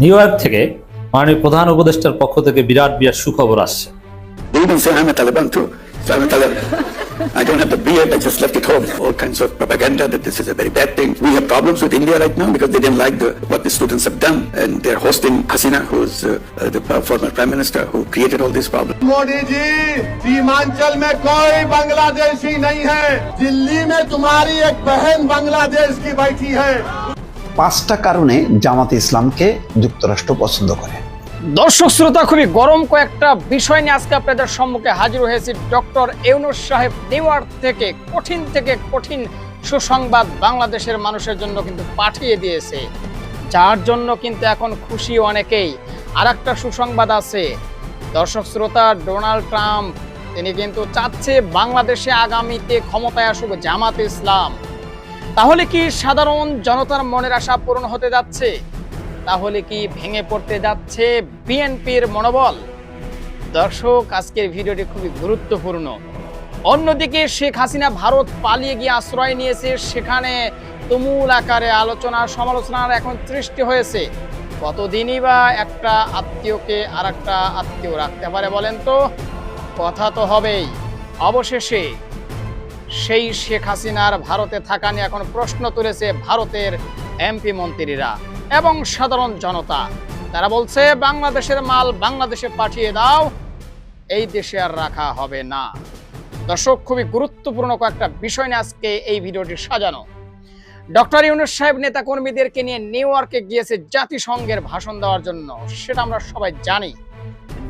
New York থেকে মাননীয় প্রধান উপদেষ্টার পক্ষ থেকে বিরাট বিরাট সুখবর আসছে They even say I'm a Taliban too. So I'm a Taliban. I don't have the beard, I just left it home. All kinds of propaganda that this is a very bad thing. We have problems with India right now because they didn't like the, what the students have done. And they're hosting Hasina, who's uh, uh, the uh, former prime minister who created all these problems. Modi ji Seemanchal में कोई बांग्लादेशी नहीं है दिल्ली में तुम्हारी एक बहन बांग्लादेश की बैठी है পাঁচটা কারণে জামাতে ইসলামকে যুক্তরাষ্ট্র পছন্দ করে। দর্শক শ্রোতা, খুবই গরম কয়েকটা বিষয় নিয়ে আজকে আপনাদের সম্মুখে হাজির হয়েছি ডক্টর ইউনুস সাহেব নিউ থেকে, কঠিন থেকে কঠিন সুসংবাদ বাংলাদেশের মানুষের জন্য কিন্তু পাঠিয়ে দিয়েছে। যার জন্য কিন্তু এখন খুশি অনেকেই। আর একটা সুসংবাদ আছে, দর্শক শ্রোতা, ডোনাল্ড ট্রাম্প, তিনি কিন্তু চাচ্ছে বাংলাদেশে আগামীতে ক্ষমতায় আসুক জামাত ইসলাম। তাহলে কি সাধারণ জনতার মনের আশা পূরণ হতে যাচ্ছে? তাহলে কি ভেঙে পড়তে যাচ্ছে বিএনপির মনোবল? দর্শক, আজকের ভিডিওটি খুবই গুরুত্বপূর্ণ। অন্যদিকে শেখ হাসিনা ভারত পালিয়ে গিয়ে আশ্রয় নিয়েছে, সেখানে তুমুল আকারে আলোচনা, সমালোচনার এখন সৃষ্টি হয়েছে। কতদিনই বা একটা আত্মীয়কে আর একটা আত্মীয় রাখতে পারে বলেন তো? কথা তো হবেই। অবশেষে সেই শেখ হাসিনার ভারতে থাকা নিয়ে এখন প্রশ্ন তুলেছে ভারতের এমপি মন্ত্রীরা এবং সাধারণ জনতা। তারা বলছে, বাংলাদেশের মাল বাংলাদেশে পাঠিয়ে দাও, এই দেশে আর রাখা হবে না। দর্শক, খুবই গুরুত্বপূর্ণ কয়েকটা বিষয় নিয়ে আজকে এই ভিডিওটি সাজানো। ডক্টর ইউনুস সাহেব নেতা কর্মীদেরকে নিয়ে নিউ ইয়র্কে গিয়েছে জাতিসংঘের ভাষণ দেওয়ার জন্য। সেটা আমরা সবাই জানি।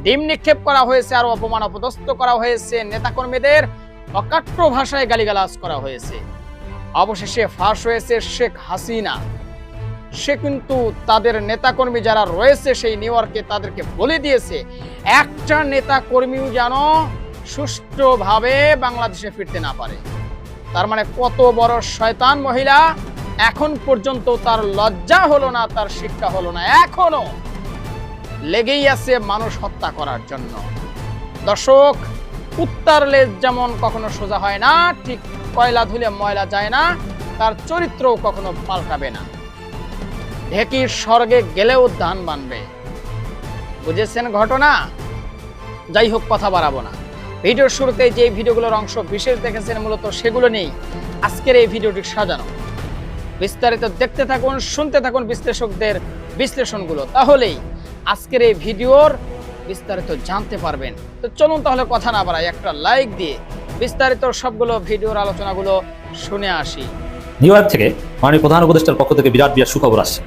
ডিম নিক্ষেপ করা হয়েছে, আর অপমান অপদস্থ করা হয়েছে নেতাকর্মীদের। অকাট্য ভাষায় গালিগালাজ করা হয়েছে। অবশেষে ফাঁস হয়েছে শেখ হাসিনা। সে কিন্তু তাদের নেতাকর্মী যারা রয়েছে সেই নিউ ইয়র্কে তাদেরকে বলে দিয়েছে, একটা নেতা কর্মীও যেন সুষ্ঠুভাবে বাংলাদেশে ফিরতে না পারে। তার মানে কত বড় শয়তান মহিলা, এখন পর্যন্ত তার লজ্জা হলো না, তার শিক্ষা হলো না, এখনও লেগেই আছে মানুষ হত্যা করার জন্য। দর্শক উত্তার লেজ যেমন কখনো সোজা হয় না, ঠিক কয়লা ধুলে ময়লা যায় না, তার চরিত্রও কখনো পাল্টাবে না। ঢেকির স্বর্গে গেলেও ধান বানবে। বুঝেছেন ঘটনা? যাই হোক, কথা বাড়াবো না। ভিডিওর শুরুতে যে ভিডিওগুলোর অংশ বিশেষ দেখেছেন, মূলত সেগুলো নেই আজকের এই ভিডিওটি সাজানো। বিস্তারিত দেখতে থাকুন, শুনতে থাকুন বিশ্লেষকদের বিশ্লেষণগুলো। তাহলেই আজকের এই ভিডিওর বিস্তারিত জানতে পারবেন। তো চলুন তাহলে কথা না বাড়াই, একটা লাইক দিয়ে বিস্তারিত সবগুলো ভিডিওর আলোচনাগুলো শুনে আসি। নিউ ইয়র্ক থেকে মাননীয় প্রধান উপদেষ্টার পক্ষ থেকে বিরাট বিরাট সুখবর আসছে।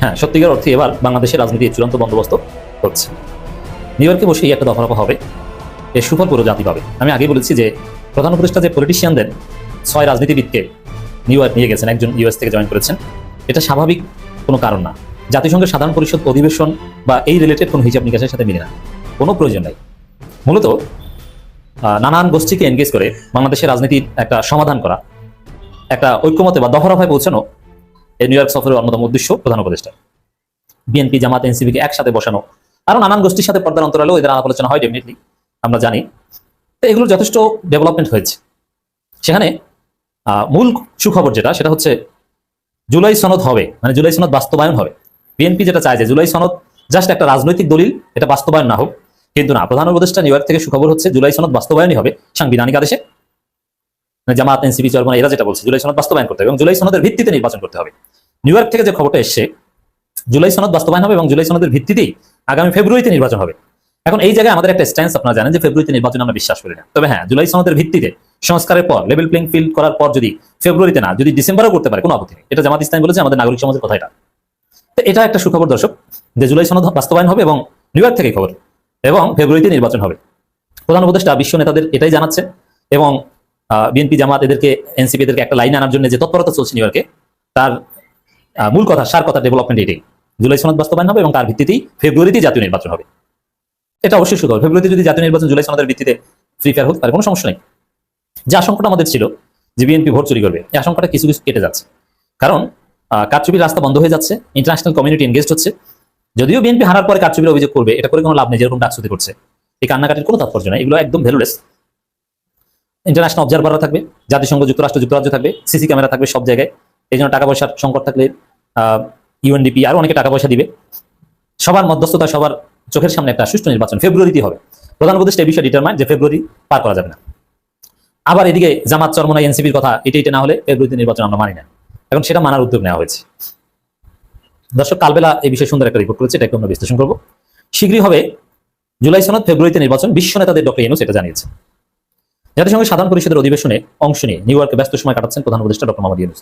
হ্যাঁ সত্যিকার অর্থে এবার বাংলাদেশের রাজনীতি চূড়ান্ত বন্দোবস্ত হচ্ছে নিউ ইয়র্কে বসেই একটা দফা রফা হবে এর সুফল পুরো জাতি পাবে। আমি আগেই বলেছি যে প্রধান উপদেষ্টা যে পলিটিশিয়ানদের ছয় রাজনীতিবিদকে নিউ ইয়র্ক নিয়ে গেছেন, একজন ইউএস থেকে জয়েন করেছেন। এটা স্বাভাবিক কোনো কারণ না। জাতিসংঘের সাধারণ পরিষদ অধিবেশন বা এই রিলেটেড কোনো হিসাব নিকাশের সাথে মিলে না। কোনো প্রয়োজন নাই। মূলত নানান গোষ্ঠীকে এনগেজ করে বাংলাদেশের রাজনীতির একটা সমাধান করা, একটা ঐক্যমতে বা দফারফায় পৌঁছানো এই নিউ ইয়র্ক সফরের অন্যতম উদ্দেশ্য প্রধান উপদেষ্টা। বিএনপি জামাত এনসিপিকে একসাথে বসানো আরও নানান গোষ্ঠীর সাথে পর্দার অন্তরালেও এদের আলোচনা হয় ডেফিনেটলি আমরা জানি। তো এগুলোর যথেষ্ট ডেভেলপমেন্ট হয়েছে। সেখানে মূল সুখবর যেটা, সেটা হচ্ছে, জুলাই সনদ হবে মানে জুলাই সনদ বাস্তবায়ন হবে। বিএনপি যেটা চায় যে জুলাই সনদ জাস্ট একটা রাজনৈতিক দলিল, এটা বাস্তবায়ন না হোক। কিন্তু না, প্রধান উপদেষ্টা নিউ ইয়র্ক থেকে সুখবর হচ্ছে জুলাই সনদ বাস্তবায়নই হবে সাংবিধানিক আদেশে। মানে জামাত, এনসিপি চরমান এরা যেটা বলছে, জুলাই সনদ বাস্তবায়ন করতে হবে এবং জুলাই সনদের ভিত্তিতে নির্বাচন করতে হবে। নিউ ইয়র্ক থেকে যে খবরটা এসছে, জুলাই সনদ বাস্তবায়ন হবে এবং জুলাই সনদের ভিত্তিতেই আগামী ফেব্রুয়ারিতে নির্বাচন হবে। এখন এই জায়গায় আমাদের একটা স্ট্যান্স আপনারা জানেন যে ফেব্রুয়ারিতে নির্বাচন আমরা বিশ্বাস করি না। তবে হ্যাঁ জুলাই সনদের ভিত্তিতে সংস্কারের পর লেভেল প্লেইং ফিল্ড করার পর যদি ফেব্রুয়ারিতে না, যদি ডিসেম্বরও করতে পারে, কোনো আপত্তি নেই। এটা জামাত ইসলাম বলেছে, আমাদের নাগরিক সমাজের কথা এটা। এটা একটা সুখবর, দর্শক। যে জুলাই সনদ বাস্তবায়ন হবে এবং নিউ ইয়র্ক থেকে খবর। এবং ফেব্রুয়ারিতে নির্বাচন হবে। প্রধান উপদেষ্টা, বিশ্ব নেতাদের এটাই জানাচ্ছে। এবং বিএনপি জামাত এদেরকে, এনসিপি এদেরকে একটা লাইন আনার জন্য যে তৎপরতা চলছে নিউ ইয়র্কে, তার মূল কথা, সার কথা ডেভেলপমেন্ট এটাই। জুলাই সনদ বাস্তবায়ন হবে এবং তার ভিত্তিতেই ফেব্রুয়ারিতে জাতীয় নির্বাচন হবে। এটা অবশ্যই সুখবর। ফেব্রুয়ারিতে যদি জাতীয় নির্বাচন জুলাই সনদের ভিত্তিতে ফ্রি ফায়ার হতে পারে কোনো সমস্যা নেই। যে আশঙ্কাটা আমাদের ছিল যে বিএনপি ভোট চুরি করবে, এই আশঙ্কাটা কিছু কিছু কেটে যাচ্ছে। কারণ কারচুপির রাস্তা বন্ধ হয়ে যাচ্ছে ইন্টারন্যাশনাল কমিউনিটি এনগেজ হচ্ছে। যদিও বিএনপি হারার পরে কারচুপির অভিযোগ করবে, এটা করে কোনো লাভ নেই, যেরকম ডাকসুতি করছে। এই কান্নাকাটির কোনো তাৎপর্য নেই, এগুলো একদম ভ্যালুলেস ইন্টারন্যাশনাল অবজারভাররা থাকবে, জাতিসংঘ, যুক্তরাষ্ট্র, যুক্তরাজ্য থাকবে সিসি ক্যামেরা থাকবে সব জায়গায়। এই জন্য টাকা পয়সার সংকট থাকলে ইউএনডিপি আরও অনেকে টাকা পয়সা দিবে। সবার মধ্যস্থতা, সবার চোখের সামনে একটা সুষ্ঠু নির্বাচন ফেব্রুয়ারিতে হবে। প্রধান উপদেষ্টা এই বিষয়ে ডিটারমাইন যে ফেব্রুয়ারি পার করা যাবে না। আবার এদিকে জামাত চরমনা এনসিপির কথা এটা এটা না হলে ফেব্রুয়ারিতে নির্বাচন আমরা মানি না। এখন সেটা মানার উদ্যোগ নেওয়া হয়েছে। দর্শক, কালবেলা এই বিষয়ে সুন্দর একটা রিপোর্ট করেছে এটাকে আমরা বিশ্লেষণ করব। শীঘ্রই হবে জুলাই সনদ, ফেব্রুয়ারিতে নির্বাচন, বিশ্ব নেতাদের ডক্টর ইউনুস এটা জানিয়েছে জাতিসংঘের সাধারণ পরিষদের অধিবেশনে অংশ নিয়ে নিউ ইয়র্কে ব্যস্ত সময় কাটাচ্ছেন প্রধান উপদেষ্টা ডক্টর মোহাম্মদ ইউনুস।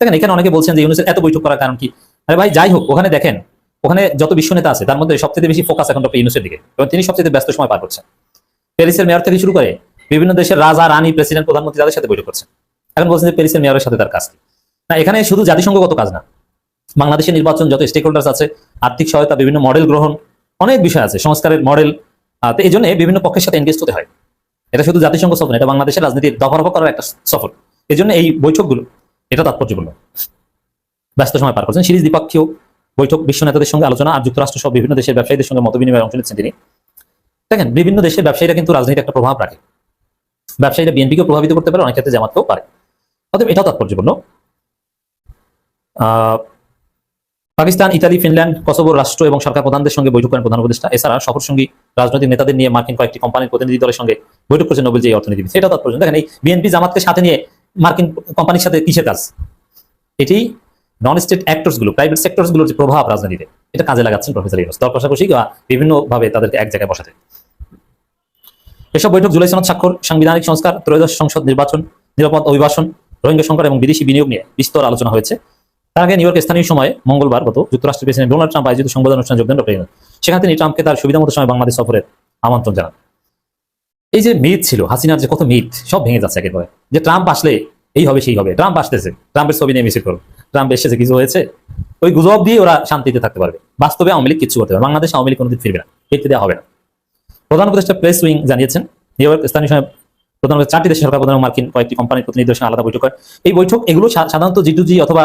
দেখেন, এখানে অনেকে বলছেন যে ইউনুসের এত বৈঠক করার কারণ কি? আরে ভাই, যাই হোক, ওখানে দেখেন, ওখানে যত বিশ্ব নেতা আছে, তার মধ্যে সবচেয়ে বেশি ফোকাস এখন ডক্টর ইউনুসের দিকে। এবং তিনি সবচেয়ে ব্যস্ত সময় পার করছেন। প্যারিসের মেয়র থেকে শুরু করে বিভিন্ন দেশের রাজা, রানী, প্রেসিডেন্ট, প্রধানমন্ত্রী তাদের সাথে বৈঠক করছেন। এখন বলছেন যে প্যারিসের মেয়রের সাথে তার কাজ কি? না, এখানে শুধু জাতিসংঘগত কাজ না। বাংলাদেশের নির্বাচন যত স্টেক হোল্ডার্স আছে, আর্থিক সহায়তা, বিভিন্ন মডেল গ্রহণ, অনেক বিষয় আছে, সংস্কারের মডেল তো এই জন্য বিভিন্ন পক্ষের সাথে এনগেজ হতে হয়। এটা শুধু জাতিসংঘ সফর এটা বাংলাদেশের রাজনীতির দফারফা করার একটা সফর এই জন্য এই বৈঠকগুলো, এটা তাৎপর্যপূর্ণ। ব্যস্ত সময় পার করছেন সিরিজ দ্বিপক্ষীয় বৈঠক, বিশ্ব নেতাদের সঙ্গে আলোচনা, আর যুক্তরাষ্ট্র সহ বিভিন্ন দেশের ব্যবসায়ীদের সঙ্গে মত বিনিময়ে অংশ নিচ্ছেন তিনি। দেখেন, বিভিন্ন দেশের ব্যবসায়ীরা কিন্তু রাজনীতি একটা প্রভাব রাখে। ব্যবসায়ীরা বিএনপিকে প্রভাবিত করতে পারে, অনেক ক্ষেত্রে জামাতকেও পারে। অতএব এটাও তাৎপর্যপূর্ণ। পাকিস্তান, ইতালি, ফিনল্যান্ড কসোভোর রাষ্ট্র এবং সরকার প্রধানদের সঙ্গে বৈঠক করেন প্রধান উপদেষ্টা। এছাড়া সফর সঙ্গী রাজনৈতিক নেতাদের নিয়ে মার্কিন কয়েকটি কোম্পানির প্রতিনিধি দলের সঙ্গে বৈঠক করেছেন নোবেল যে অর্থনীতিবিদ। সেটা তাৎপর্য দেখেন, এই বিএনপি জামাতকে সাথে নিয়ে মার্কিন কোম্পানির সাথে কিসের কাজ? এটি নন স্টেট অ্যাক্টরসগুলো প্রাইভেট সেক্টরসগুলোর যে প্রভাব রাজনীতিতে, এটা কাজে লাগাচ্ছেন প্রফেসর ইউনুস। দর কষাকষি বা বিভিন্ন ভাবে তাদেরকে এক জায়গায় বসাতে। এসব বৈঠক জুলাই সনদ স্বাক্ষর, সাংবিধানিক সংস্কার, ত্রয়োদশ সংসদ নির্বাচন, নিরাপদ অভিবাসন, রোহিঙ্গা সংকট এবং বিদেশি বিনিয়োগ নিয়ে বিস্তর আলোচনা হয়েছে। তার আগে নিউ ইয়র্ক স্থানীয় সময় মঙ্গলবার গত যুক্তরাষ্ট্রের প্রেসিডেন্ট ডোনাল্ড ট্রাম্প আয়োজিত সংবাদ অনুষ্ঠানে যোগদান ডক্টর ইউনুস সেখানে তিনি ট্রাম্পকে তার সুবিধা মতো সময় বাংলাদেশ সফরের আমন্ত্রণ জানান। এই যে মিথ ছিল, হাসিনার যে কত মিথ, সব ভেঙে যাচ্ছে একেবারে। যে ট্রাম্প আসলে এই হবে, সেই হবে। ট্রাম্প আসতেছে, ট্রাম্পের ছবি নিয়ে মিছিল করো ট্রাম্প এসেছে কিছু হয়েছে, ওই গুজব দিয়ে ওরা শান্তিতে থাকতে পারবে। বাস্তবে আওয়ামী লীগ কিছু করতে পারবে বাংলাদেশ আওয়ামী লীগ কোনোদিন ফিরবে না, ফিরতে দেওয়া হবে না। প্রধান উপদেষ্টা প্রেস উইং জানিয়েছেন নিউ ইয়র্ক স্থানীয় সময় প্রধান চারটি দেশের সরকার প্রধান মার্কিন কয়েকটি কোম্পানির প্রতিনিধিদের সঙ্গে আলাদা বৈঠক হয় এই বৈঠক, এগুলো সাধারণত জি টু জি অথবা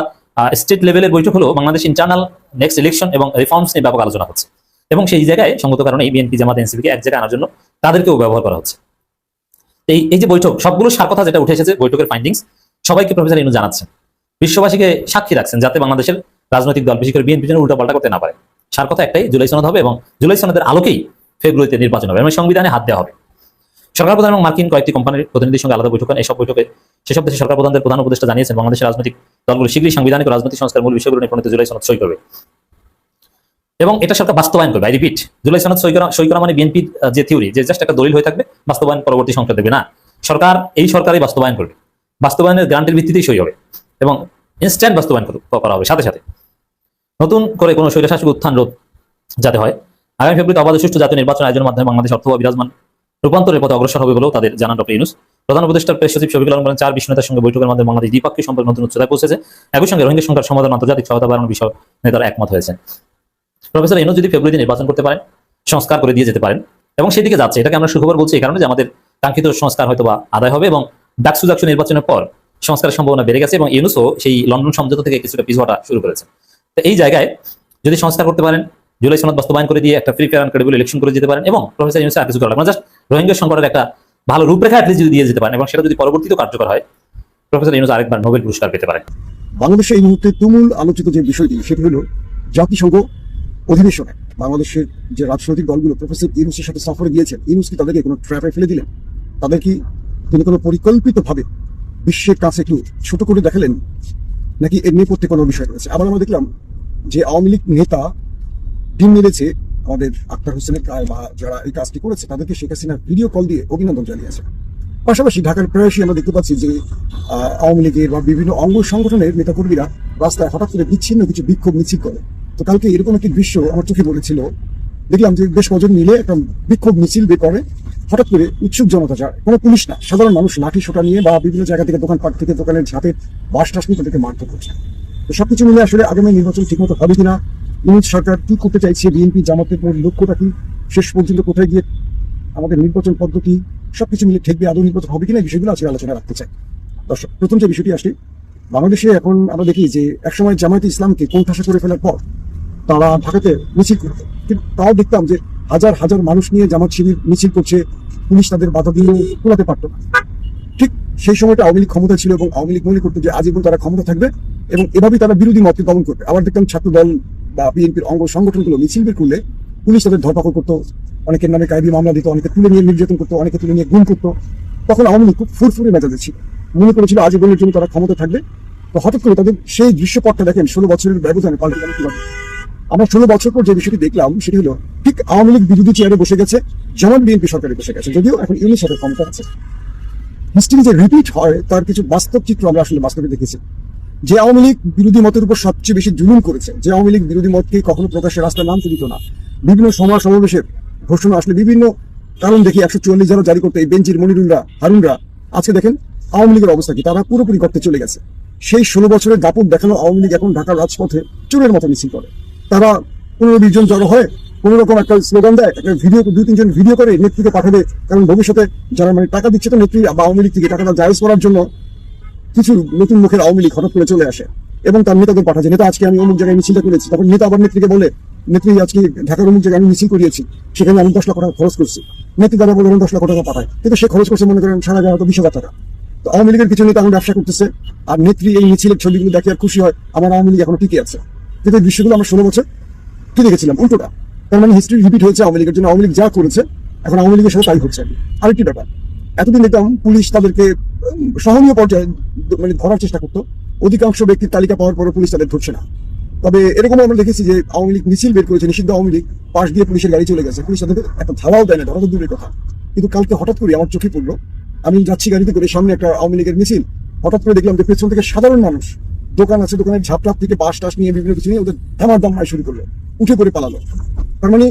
স্টেট লেভেলের বৈঠক হলো বাংলাদেশ ইন্টারনাল নেক্সট ইলেকশন এবং রিফর্মস নিয়ে ব্যাপক আলোচনা হচ্ছে। এবং সেই জায়গায় সঙ্গত কারণে এই বিএনপি জামাত এনসিপিকে এক জায়গায় আনার জন্য তাদেরকেও ব্যবহার করা হচ্ছে। এই এই যে বৈঠক, সবগুলো সার কথা যেটা উঠে এসেছে বৈঠকের ফাইন্ডিংস সবাইকে প্রফেসর ইনু জানাচ্ছেন। বিশ্ববাসীকে সাক্ষী রাখছেন যাতে বাংলাদেশের রাজনৈতিক দল, বিশেষ করে বিএনপি যেন উল্টাপাল্টা করতে না পারে। সার কথা একটাই, জুলাই সনদ হবে এবং জুলাই সনদের আলোকেই ফেব্রুয়ারিতে নির্বাচন হবে। এবং সংবিধানে হাত দেওয়া হবে। সরকার প্রধান এবং মার্কিন কয়েকটি কোম্পানির প্রতিনিধির সঙ্গে আলাদা বৈঠক এসব বৈঠকে সেসব দেশের সরকার প্রধানদের প্রধান উপদেষ্টা জানিয়েছেন, বাংলাদেশের রাজনৈতিক দলগুলো শীঘ্রই সাংবিধানিক রাজনৈতিক সংস্কার মূল বিষয়গুলো নিয়ে প্রণীত জুলাই সনদ সই করবে। এবং এটা সরকার বাস্তবায়ন করবে আই রিপিট জুলাই সনদ সই করা সই করা মানে বিএনপির যে থিওরি যে জাস্ট একটা দলিল হয়ে থাকবে, বাস্তবায়ন পরবর্তী সংসদ দেবে না, সরকার এই সরকারই বাস্তবায়ন করবে। বাস্তবায়নের গ্রান্টের ভিত্তিতেই সই হবে এবং ইনস্ট্যান্ট বাস্তবায়ন কর- হবে। সাথে সাথে নতুন করে কোনো স্বৈরশাসক উত্থান রোধ যাতে হয়, আগামী ফেব্রুয়ারিতে অবাধ সুষ্ঠু জাতীয় নির্বাচন আয়োজনের মাধ্যমে বাংলাদেশ অর্থ বিরাজমান রূপান্তরের পথে অগ্রসর হবে বলেও তাদের জানান ডক্টর ইউনুস। প্রধান উপদেষ্টার প্রেস সচিব শফিকুল আলম বলেন, চার বিশ্ব নেতার সঙ্গে বৈঠকের মাধ্যমে বাংলাদেশ দ্বিপাক্ষিক সম্পর্ক নতুন উচ্চতায় পৌঁছেছে। একই সঙ্গে রোহিঙ্গা সংখ্যার সমাধান আন্তর্জাতিক সহায়তা বাড়ানোর বিষয় নেতারা একমত হয়েছে প্রফেসর ইউনুস যদি ফেব্রুয়ারিতে নির্বাচন করতে পারেন, সংস্কার করে দিয়ে যেতে পারেন এবং সেই দিকে যাচ্ছে। এটাকে আমরা সুখবর বলছি এই কারণে যে আমাদের কাঙ্ক্ষিত সংস্কার হয়তো বা আদায় হবে এবং ডাকসু ডাকসু নির্বাচনের পর সংস্কারের সম্ভাবনা বেড়ে গেছে এবং ইউনুসও সেই লন্ডন সমঝোতা থেকে কিছুটা পিছু শুরু করেছে তো এই জায়গায় যদি সংস্কার করতে পারেন জুলাই সনদ বাস্তবায়ন করে দিয়ে একটা ফ্রি ফেয়ার ক্রেডিবল ইলেকশন করে যেতে পারেন এবং প্রফেসর ইউনুস আর কিছু করা লাগবে জাস্ট রোহিঙ্গা সংকটের একটা ভালো রূপরেখা অ্যাটলিস্ট যদি দিয়ে যেতে পারেন এবং সেটা যদি পরবর্তীতে কার্যকর হয় প্রফেসর ইউনুস আরেকবার নোবেল পুরস্কার পেতে পারেন। বাংলাদেশে এই মুহূর্তে তুমুল আলোচিত যে বিষয়টি, সেটি হলো জাতিসংঘ অধিবেশনে বাংলাদেশের যে রাজনৈতিক দলগুলো প্রফেসর ইউনুসের সাথে সফরে গিয়েছেন, ইউনুস কি তাদেরকে কোনো ট্র্যাপে ফেলে দিলেন? তাদের কি তিনি কোনো পরিকল্পিতভাবে বিশ্বের কাছে একটু ছোট করে দেখালেন? নাকি এর নেপথ্যে কোনো বিষয় রয়েছে? আবার আমরা দেখলাম যে আওয়ামী লীগ নেতা ডিম মেরেছে আমাদের আক্তার হোসেনের বা যারা এই কাজটি করেছে, তাদেরকে শেখ হাসিনা ভিডিও কল দিয়ে অভিনন্দন জানিয়েছে। পাশাপাশি ঢাকার প্রায়শই আমরা দেখতে পাচ্ছি যে আওয়ামী লীগের বা বিভিন্ন অঙ্গ সংগঠনের নেতাকর্মীরা রাস্তায় হঠাৎ করে বিচ্ছিন্ন কিছু বিক্ষোভ মিছিল করে। তো কালকে এরকম একটি দৃশ্য আমার চোখে পড়েছিল। দেখলাম যে বেশ কজন মিলে একটা বিক্ষোভ মিছিল বের করে। হঠাৎ করে উৎসুক জনতা যায় কোনো পুলিশ না, সাধারণ মানুষ লাঠি সোটা নিয়ে বা বিভিন্ন জায়গা থেকে দোকানপাট থেকে দোকানের ঝাঁপে বাস টাস নিয়ে তাদেরকে মারতে করছে। তো সবকিছু মিলে আসলে আগামী নির্বাচন ঠিকমতো হবে কিনা ইউনিট সরকার কি করতে চাইছে? বিএনপি, জামাতের মূল লক্ষ্যটা কি? শেষ পর্যন্ত কোথায় গিয়ে আমাদের নির্বাচন পদ্ধতি, সবকিছু মিলে ঠেকবে, আদৌ নির্বাচন হবে কিনা বিষয়গুলো আজকে আলোচনা রাখতে চাই। দর্শক, প্রথম যে বিষয়টি আসে বাংলাদেশে এখন আমরা দেখি যে একসময় জামায়াতে ইসলামকে কোণঠাসা করে ফেলার পর তারা ঢাকাতে মিছিল করতো। কিন্তু তাও দেখতাম যে হাজার হাজার মানুষ নিয়ে জামাত শিবির মিছিল করছে, পুলিশ তাদের বাধা দিয়ে তোলাতে পারতো না। ঠিক সেই সময়টা আওয়ামী লীগ ক্ষমতা ছিল এবং আওয়ামী লীগ মনে করতো যে আজীবন তারা ক্ষমতা থাকবে এবং এভাবেই তারা বিরোধী মতকে দমন করবে। আবার দেখতাম ছাত্র দল বা বিএনপির অঙ্গ সংগঠনগুলো মিছিল বের করলে পুলিশ তাদের ধরপাকড় করতো, অনেকের নামে কায়দি মামলা দিত, অনেকে তুলে নিয়ে নির্যাতন করতো, অনেকে তুলে নিয়ে গুম করতো। তখন আওয়ামী লীগ খুব ফুরফুরে মেজাজে ছিল। মনে করেছিল আজীবনের জন্য তারা ক্ষমতা থাকবে। তো হঠাৎ করে তাদের সেই দৃশ্যপটটা দেখেন, ষোলো বছরের ব্যবধানে পাল্টে গেল কীভাবে? আমরা ষোলো বছর পর যে বিষয়টি দেখলাম, সেটি হলো ঠিক আওয়ামী লীগ বিরোধী চেয়ারে বসে গেছে, যেমন বিএনপি সরকারে বসে গেছে, যদিও এখন ইউনিট ক্ষমতা আছে। হিস্ট্রি যে রিপিট হয়, তার কিছু বাস্তব চিত্র আমরা আসলে বাস্তবে দেখেছি। যে আওয়ামী লীগ বিরোধী মতের উপর সবচেয়ে বেশি জুলুম করেছে, যে আওয়ামী লীগ বিরোধী মতকে কখনো প্রকাশের রাস্তায় নামতে দিত না। বিভিন্ন সমাজ সমাবেশের ঘোষণা আসলে বিভিন্ন কারণ দেখি একশো চুয়াল্লিশ যারা জারি করতে এই বেঞ্চির মনিরুলরা, হারুনরা আজকে দেখেন আওয়ামী লীগের অবস্থা কি, তারা পুরোপুরি করতে চলে গেছে। সেই ষোলো বছরের দাপট দেখানো আওয়ামী লীগ এখন ঢাকার রাজপথে চোরের মতো মিছিল করে। তারা পনেরো বিশ জন জড়ো হয় কোন রকম একটা স্লোগান দেয়, একটা ভিডিও দুই তিনজন ভিডিও করে নেত্রীকে পাঠাবে, কারণ ভবিষ্যতে যারা মানে টাকা দিচ্ছে তো নেত্রী, বা আওয়ামী লীগ থেকে টাকাটা জায়জ করার জন্য কিছু নতুন মুখের আওয়ামী লীগ হঠাৎ করে চলে আসে এবং তার নেতাদের পাঠাচ্ছে, নেতা, আজকে আমি অমুক জায়গায় মিছিলটা করেছি। তখন নেতা আবার নেত্রীকে বলে, নেত্রী, আজকে ঢাকার অমুক জায়গায় আমি মিছিল করিয়েছি, সেখানে আমি দশ লাখ টাকা খরচ করছি। নেত্রী দাদা বলে দশ লাখ টাকা পাঠায় কিন্তু সে খরচ করছে, মনে করেন সারা হয়তো বিশ হাজার টাকা। তো আওয়ামী লীগের কিছু নেতা এখন ব্যবসা করতেছে, আর নেত্রী এই মিছিলের ছবিগুলো দেখে আর খুশি হয়, আমার আওয়ামী লীগ এখনও টিকে আছে। কিন্তু এই দৃশ্যগুলো আমরা ষোলো বছর কি দেখেছিলাম উল্টোটা। তার মানে হিস্ট্রি রিপিট হয়েছে আওয়ামী লীগের জন্য। আওয়ামী লীগ যা করেছে, এখন আওয়ামী লীগের সাথে তাই হচ্ছে। আরেকটি ব্যাপার এতদিন দেখতাম পুলিশ তাদেরকে সহনীয় পর্যায়ে মানে ধরার চেষ্টা করতো। অধিকাংশ ব্যক্তির তালিকা পাওয়ার পরও পুলিশ তাদের ধরছে না। তবে এরকম আমরা দেখেছি যে আওয়ামী লীগ মিছিল বের করেছে, নিষিদ্ধ আওয়ামী লীগ, পাশ দিয়ে পুলিশের গাড়ি চলে গেছে। পুলিশ তাদের একটা ধাওয়াও দেয় না ধরা তো দূরের কথা। কিন্তু কালকে হঠাৎ করে আমার চোখে পড়ল, আমি যাচ্ছি গাড়িতে করে সামনে একটা আওয়ামী লীগের মিছিল। হঠাৎ করে দেখলাম যে পেছন থেকে সাধারণ মানুষ দোকান আছে, দোকানের ঝাপটাপ থেকে বাস টাস নিয়ে বিভিন্ন কিছু নিয়ে ওদের ধামার দাম শুরু করল, উঠে পড়ে পালালো। তার মানে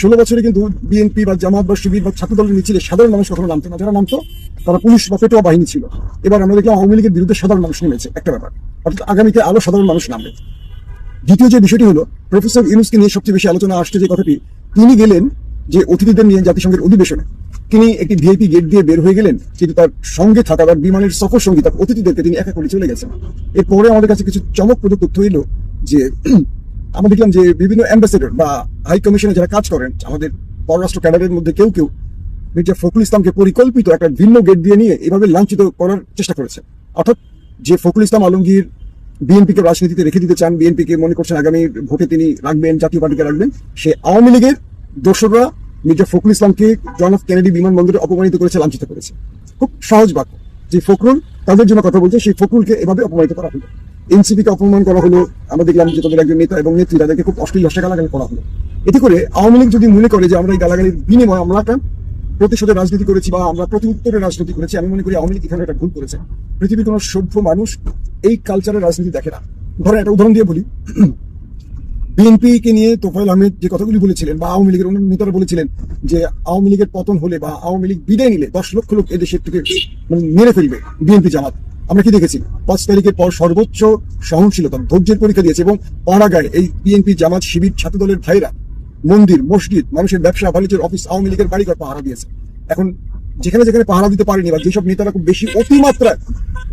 ষোলো বছরে কিন্তু বিএনপি বা জামাত বা শিবির বা ছাত্র দলের মিছিলে সাধারণ মানুষ কখনো নামতো না। যারা নামতো, তারা পুলিশ বা পেটোয়া বাহিনী ছিল। এবার আমরা দেখলাম আওয়ামী লীগের বিরুদ্ধে সাধারণ মানুষ নেমেছে, একটা ব্যাপার। অর্থাৎ আগামীতে আরও সাধারণ মানুষ নামবে। দ্বিতীয় যে বিষয়টি হলো, প্রফেসর ইউনুসকে নিয়ে সবচেয়ে বেশি আলোচনা আসছে যে কথাটি, তিনি গেলেন যে অতিথিদের নিয়ে জাতিসংঘের অধিবেশনে। তিনি একটি ভিআইপি গেট দিয়ে বের হয়ে গেলেন, কিন্তু তার সঙ্গে থাকা তার বিমানের সফর সঙ্গী, তার অতিথিদেরকে তিনি একা করে চলে গেছেন। এরপরে আমাদের কাছে কিছু চমকপ্রদ তথ্য এলো যে আমরা দেখলাম যে বিভিন্ন অ্যাম্বাসেডর বা হাই কমিশনে যারা কাজ করেন, আমাদের পররাষ্ট্র ক্যাডারের মধ্যে কেউ কেউ মির্জা ফখরুল ইসলামকে পরিকল্পিত একটা ভিন্ন গেট দিয়ে নিয়ে এভাবে লাঞ্ছিত করার চেষ্টা করেছে। অর্থাৎ যে ফখরুল ইসলাম আলমগীর বিএনপিকে রাজনীতিতে রেখে দিতে চান, বিএনপিকে মনে করছেন আগামী ভোটে তিনি রাখবেন, জাতীয় পার্টিকে রাখবেন, সে আওয়ামী লীগের দোসররা মির্জা ফখরুল ইসলামকে জন অফ কেনেডি বিমানবন্দরে অপমানিত করেছে, লাঞ্ছিত করেছে। খুব সহজ বাক্য। যে ফখরুল তাদের জন্য কথা বলছে, সেই ফখরুলকে এভাবে অপমানিত করা হলো। এনসিপিকে অপমান করা হলো, আমরা দেখলাম যে তাদের একজন নেতা এবং নেত্রী, তাদেরকে খুব অশ্লীল ভাষা গালাগালি করা হলো। এতে করে আওয়ামী লীগ যদি মনে করে যে আমরা এই গালাগালির বিনিময়ে আমরা একটা প্রতিশোধের রাজনীতি করেছি বা আমরা প্রতি উত্তরের রাজনীতি করেছি, আমি মনে করি আওয়ামী লীগ এখানে একটা ভুল করেছে। পৃথিবীর কোনো সভ্য মানুষ এই কালচারের রাজনীতি দেখে না। ধরেন একটা উদাহরণ দিয়ে বলি। বিএনপি কে নিয়ে তোফাইল আহমেদ যে কথাগুলি বলেছিলেন বা আওয়ামী লীগের অন্যান্য নেতারা বলেছিলেন যে আওয়ামী লীগের পতন হলে বা আওয়ামী লীগ বিদায় নিলে দশ লক্ষ লোক এদেশের থেকে মানে মেরে ফেলবে বিএনপি জামাত। আমরা কি দেখেছি? পাঁচ তারিখের পর সর্বোচ্চ সহনশীলতা, ধৈর্যের পরীক্ষা দিয়েছে এবং পাড়াগায় এই বিএনপি জামাত শিবির ছাত্র দলের ভাইরা মন্দির, মসজিদ, মানুষের ব্যবসা, বাণিজ্যের অফিস, আওয়ামী লীগের বাড়িঘর পাহারা দিয়েছে। এখন যেখানে যেখানে পাহারা দিতে পারেনি বা যেসব নেতারা খুব বেশি অতিমাত্রায়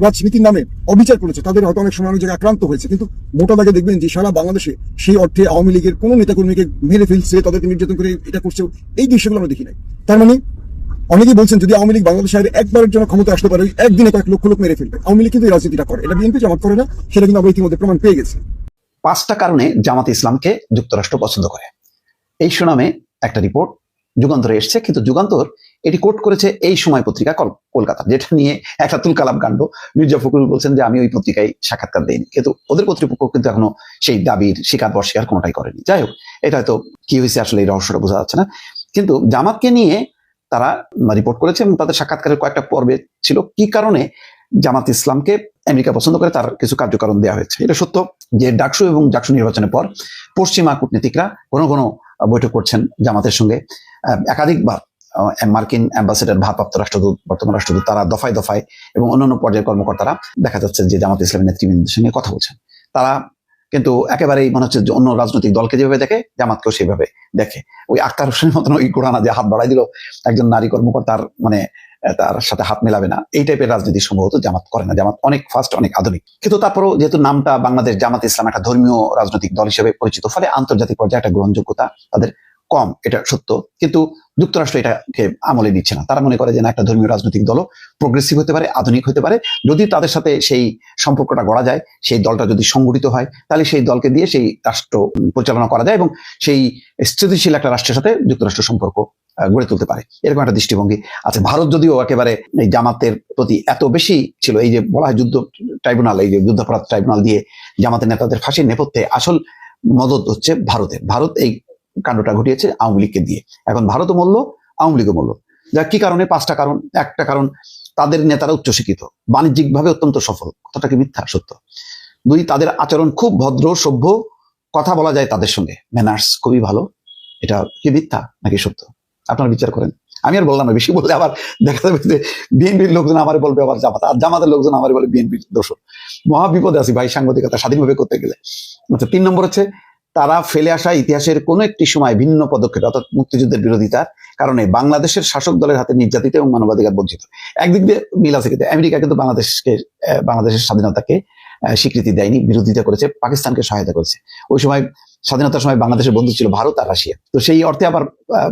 রাজনীতির নামে অবিচার করেছে, তাদের হয়তো অনেক সময় অনেক জায়গায় আক্রান্ত হয়েছে। কিন্তু মোটা দাগে দেখবেন যে সারা বাংলাদেশে সেই অর্থে আওয়ামী লীগের কোনো নেতাকর্মীকে মেরে ফেলছে, তাদেরকে নির্যাতন করে এটা করছে, এই দৃশ্যগুলো আমরা দেখি নাই। তার মানে অনেকেই বলছেন যদি আওয়ামী লীগ বাংলাদেশে আর একবারের জন্য ক্ষমতা আসতে পারে, একদিনে কয়েক লক্ষ লোক মেরে ফেলবে। আওয়ামী লীগ কিন্তু এই রাজনীতিটা করে। এটা বিএনপি জামাত করে না, সেটা কিন্তু আমরা ইতিমধ্যে প্রমাণ পেয়ে গেছি। পাঁচটা কারণে জামাত ইসলামকে যুক্তরাষ্ট্র পছন্দ করে। এই সুনামে একটা রিপোর্ট যুগান্তরে এসছে, কিন্তু যুগান্তর এটি কোট করেছে এই সময় পত্রিকা কলকাতা, যেটা নিয়ে একটা তুলকালাম কাণ্ড। মির্জা ফখরুল বলছেন যে, আমি ওই পত্রিকায় সাক্ষাৎকার দেইনি। কিন্তু ওদের কর্তৃপক্ষ কিন্তু এখনও সেই দাবির স্বীকার বস্বীকার কোনোটাই করেনি। যাই হোক, এটা হয়তো কি হয়েছে আসলে এই রহস্যটা বোঝা যাচ্ছে না। কিন্তু জামাতকে নিয়ে তারা রিপোর্ট করেছে এবং তাদের সাক্ষাৎকারের কয়েকটা পর্বে ছিল। কি কারণে জামাত ইসলামকে আমেরিকা পছন্দ করে তার কিছু কার্যকারণ দেওয়া হয়েছে? এটা সত্য যে ডাকসু এবং ডাকসু নির্বাচনের পর পশ্চিমা কূটনীতিকরা ঘন ঘন বৈঠক করছেন জামাতের সঙ্গে। একাধিকবার মার্কিন অ্যাম্বাসেডার ভারপ্রাপ্ত রাষ্ট্রদূত, বর্তমান রাষ্ট্রদূত তারা দফায় দফায় এবং অন্যান্য পর্যায়ের কর্মকর্তারা দেখা যাচ্ছে যে জামাত ইসলামের নেতৃবৃন্দের সঙ্গে কথা বলছেন। তারা কিন্তু একেবারেই মনে হচ্ছে অন্য রাজনৈতিক দলকে যেভাবে দেখে, জামাতকেও সেভাবে দেখে। ওই আক্তার হোসেনের মতন ওই গোড়ানা যে হাত বাড়াই দিল, একজন নারী কর্মকর্তার মানে তার সাথে হাত মেলাবে না। এই টাইপের রাজনীতি সম্ভবত জামাত করে না। জামাত অনেক ফাস্ট অনেক আধুনিক। কিন্তু তারপরও যেহেতু নামটা বাংলাদেশ জামাত ইসলাম একটা ধর্মীয় রাজনৈতিক দল হিসেবে পরিচিত, ফলে আন্তর্জাতিক পর্যায়ে একটা গ্রহণযোগ্যতা তাদের কম, এটা সত্য। কিন্তু যুক্তরাষ্ট্র এটাকে আমলে নিচ্ছে না। তারা মনে করে যে না, একটা ধর্মীয় রাজনৈতিক দলও প্রোগ্রেসিভ হতে পারে, আধুনিক হতে পারে। যদি তাদের সাথে সেই সম্পর্কটা গড়া যায়, সেই দলটা যদি সংগঠিত হয়, তাহলে সেই দলকে দিয়ে সেই রাষ্ট্র পরিচালনা করা যায় এবং সেই স্থিতিশীল একটা রাষ্ট্রের সাথে যুক্তরাষ্ট্র সম্পর্ক গড়ে তুলতে পারে। এরকম একটা দৃষ্টিভঙ্গি আছে। ভারত যদিও একেবারে এই জামাতের প্রতি এত বেশি ছিল, এই যে বলা হয় যুদ্ধ ট্রাইব্যুনাল, এই যে যুদ্ধাপরাধ ট্রাইব্যুনাল দিয়ে জামাতের নেতাদের ফাঁসির নেপথ্যে আসল মদত হচ্ছে ভারতের। ভারত এই কাণ্ডটা ঘটিয়েছে আওয়ামী লীগকে দিয়ে। এখন ভারতও মূল্য আওয়ামী লীগও মূল্য যা কি কারণে? পাঁচটা কারণ। একটা কারণ, তাদের নেতারা উচ্চশিক্ষিত, বাণিজ্যিকভাবে অত্যন্ত সফল। কথাটা কি মিথ্যা? সত্য। দুই, তাদের আচরণ খুব ভদ্র, সভ্য, কথা বলা যায় তাদের সঙ্গে। ম্যানার্স খুবই ভালো। এটা কি মিথ্যা নাকি সত্য? আপনারা বিচার করেন। আমি আর বললাম না, বেশি বললে আবার দেখা যাবে যে বিএনপির লোকজন আমার বলবে আবার জামাত। আর জামাতের লোকজন আমার বলে বিএনপির দোষর। মহা বিপদে আছি ভাই সাংবাদিকতা স্বাধীনভাবে করতে গেলে। আচ্ছা তিন নম্বর হচ্ছে তারা ফেলে আসা ইতিহাসের কোনো একটি সময় ভিন্ন পদক্ষেপ, অর্থাৎ মুক্তিযুদ্ধের বিরোধিতার কারণে বাংলাদেশের শাসক দলের হাতে নির্যাতিত এবং মানবাধিকার বঞ্চিত। একদিক দিয়ে মিল আছে কিন্তু আমেরিকা কিন্তু বাংলাদেশকে বাংলাদেশের স্বাধীনতাকে স্বীকৃতি দেয়নি, বিরোধিতা করেছে, পাকিস্তানকে সহায়তা করেছে। ওই সময়, স্বাধীনতার সময় বাংলাদেশের বন্ধু ছিল ভারত আর রাশিয়া। তো সেই অর্থে আবার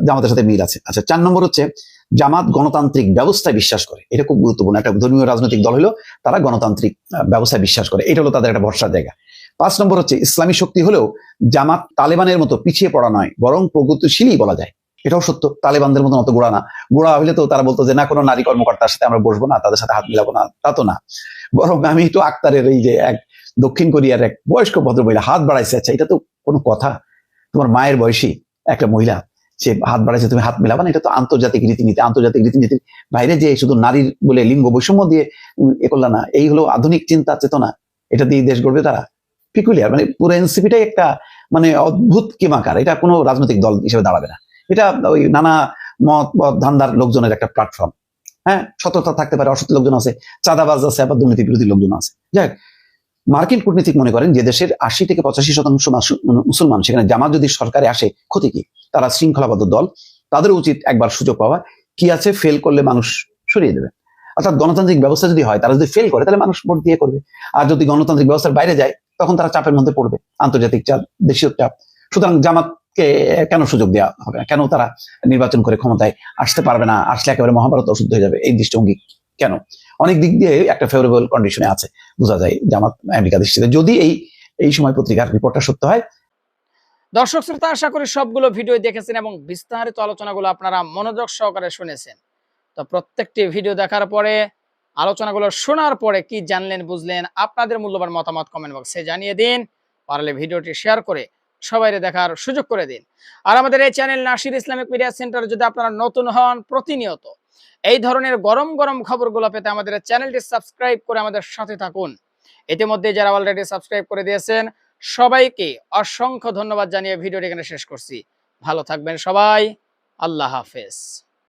জামাতের সাথে মিল আছে। আচ্ছা চার নম্বর হচ্ছে জামাত গণতান্ত্রিক ব্যবস্থায় বিশ্বাস করে। এটা খুব গুরুত্বপূর্ণ। একটা ধর্মীয় রাজনৈতিক দল হলো তারা গণতান্ত্রিক ব্যবস্থায় বিশ্বাস করে। এটা হলো তাদের একটা ভরসার জায়গা। পাঁচ নম্বর হচ্ছে, ইসলামী শক্তি হলেও জামাত তালেবানের মতো পিছিয়ে পড়া নয়, বরং প্রগতিশীলই বলা যায়। এটাও সত্য, তালেবানদের মতন অত গোড়া না। গোড়া হলে তো তারা বলতো যে, না, কোনো নারী কর্মকর্তার সাথে আমরা বসবো না, তাদের সাথে হাত মিলাবো না। তা তো না। বরং আমি তো আক্তারের এই যে এক দক্ষিণ কোরিয়ার এক বয়স্ক ভদ্র মহিলা হাত বাড়াইছে আচ্ছা এটা তো কোনো কথা। তোমার মায়ের বয়সী একটা মহিলা, সে হাত বাড়াইছে, তুমি হাত মিলাবা না, এটা তো আন্তর্জাতিক রীতিনীতি। আন্তর্জাতিক রীতিনীতির বাইরে যে শুধু নারীর বলে লিঙ্গ বৈষম্য দিয়ে এ করলা না, এই হলো আধুনিক চিন্তা, চেতনা। এটা দিয়ে দেশ গড়বে তারা। পিকুলিয়ার মানে পুরো এনসিপিটাই একটা মানে অদ্ভুত কিমাকার। এটা কোনো রাজনৈতিক দল হিসেবে দাঁড়াবে না। এটা ওই নানা মত ধান্দার লোকজনের একটা প্ল্যাটফর্ম হ্যাঁ? সততা থাকতে পারে, অসৎ লোকজন আছে, চাঁদাবাজ আছে, আবার দুর্নীতি বিরোধী লোকজন আছে। যাই মার্কিন কূটনীতিক মনে করেন যে দেশের আশি থেকে পঁচাশি শতাংশ মাসু- মুসলমান, সেখানে জামাত যদি সরকারে আসে, ক্ষতি কি? তারা শৃঙ্খলাবদ্ধ দল। তাদের উচিত একবার সুযোগ পাওয়া। কি আছে? ফেল করলে মানুষ সরিয়ে দেবে। অর্থাৎ গণতান্ত্রিক ব্যবস্থা যদি হয়, তারা যদি ফেল করে, তাহলে মানুষ ভোট দিয়ে করবে। আর যদি গণতান্ত্রিক ব্যবস্থার বাইরে যায় তখন তারা চাপের মধ্যে পড়বে, আন্তর্জাতিক চাপ, দেশীয় চাপ। সুতরাং জামাতকে কেন সুযোগ দেওয়া হবে না? কেন তারা নির্বাচন করে ক্ষমতায় আসতে পারবে না? আসলে একেবারে মহাভারত অশুদ্ধ হয়ে যাবে এই দৃষ্টিভঙ্গি কেন? অনেক দিক দিয়ে একটা ফেভারেবল কন্ডিশনে আছে, বোঝা যায় জামাত আমেরিকা দৃষ্টিতে। যদি এই এই সময় পত্রিকার রিপোর্টটা সত্য হয়। দর্শক শ্রোতা, আশা করি সবগুলো ভিডিও দেখেছেন এবং বিস্তারিত আলোচনাগুলো আপনারা মনোযোগ সহকারে শুনেছেন। তো প্রত্যেকটি ভিডিও দেখার পরে আলোচনাগুলো শোনার পরে কি জানলেন, বুঝলেন? আপনাদের মূল্যবান মতামত কমেন্ট বক্সে জানিয়ে দিন। পারলে ভিডিওটি শেয়ার করে সবাই দেখার সুযোগ করে দিন। আর আমাদের এই channel Nasir Islamic media centre যদি আপনারা নতুন হন প্রতিনিয়ত এই ধরনের গরম গরম খবরগুলো পেতে আমাদের চ্যানেলটি সাবস্ক্রাইব করে আমাদের সাথে থাকুন। ইতিমধ্যে যারা অলরেডি সাবস্ক্রাইব করে দিয়েছেন, সবাইকে অসংখ্য ধন্যবাদ জানিয়ে ভিডিওটি এখানে শেষ করছি। ভালো থাকবেন সবাই। আল্লাহ হাফেজ।